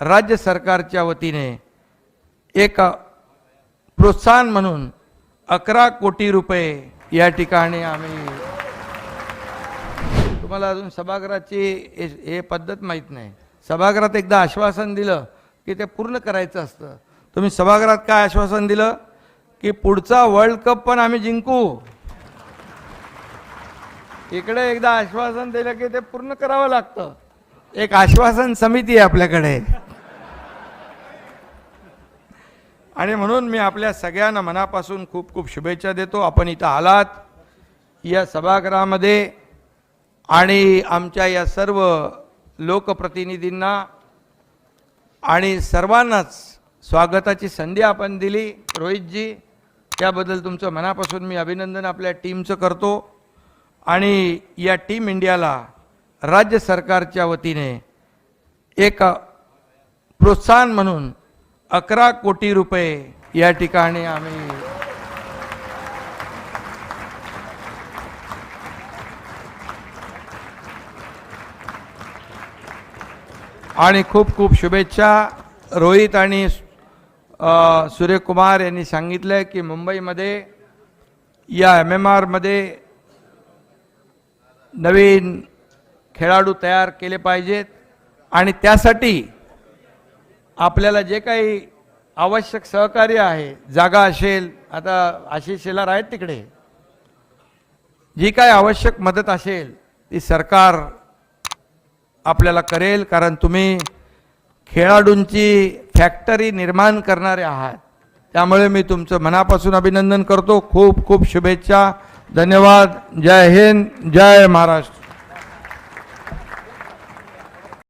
राज्य सरकारच्या वतीने एक प्रोत्साहन म्हणून अकरा कोटी रुपये या ठिकाणी आम्ही तुम्हाला अजून सभागृहाची हे- पद्धत माहीत नाही. सभागृहात एकदा आश्वासन दिलं की ते पूर्ण करायचं असतं. तुम्ही सभागृहात काय आश्वासन दिलं? की पुढचा वर्ल्ड कप पण आम्ही जिंकू. इकडे एकदा आश्वासन दिलं की ते पूर्ण करावं लागतं. एक आश्वासन समिती आहे आपल्याकडे. आणि म्हणून मी आपल्या सगळ्यांना मनापासून खूप खूप शुभेच्छा देतो. आपण इथं आलात या सभागृहामध्ये आणि आमच्या या सर्व लोकप्रतिनिधींना आणि सर्वांनाच स्वागताची संधी आपण दिली. रोहितजी त्याबद्दल तुमचं मनापासून मी अभिनंदन आपल्या टीमचं करतो. आणि या टीम इंडियाला राज्य सरकारच्या वतीने एक प्रोत्साहन म्हणून अकरा कोटी रुपये या ठिकाणी आम्ही आणि खूप खूप शुभेच्छा. रोहित आणि सूर्यकुमार यांनी सांगितलं की मुंबईमध्ये या एम एम आरमध्ये नवीन खेळाडू तयार केले पाहिजेत आणि त्यासाठी आपल्याला जे काही आवश्यक सहकार्य आहे जागा असेल आता आशिष शेलार आहेत तिकडे. जी काय आवश्यक मदत असेल ती सरकार आपल्याला करेल कारण तुम्ही खेळाडूंची फॅक्टरी निर्माण करणारे आहात. त्यामुळे मी तुमचं मनापासून अभिनंदन करतो. खूप खूप शुभेच्छा. धन्यवाद. जय हिंद. जय महाराष्ट्र.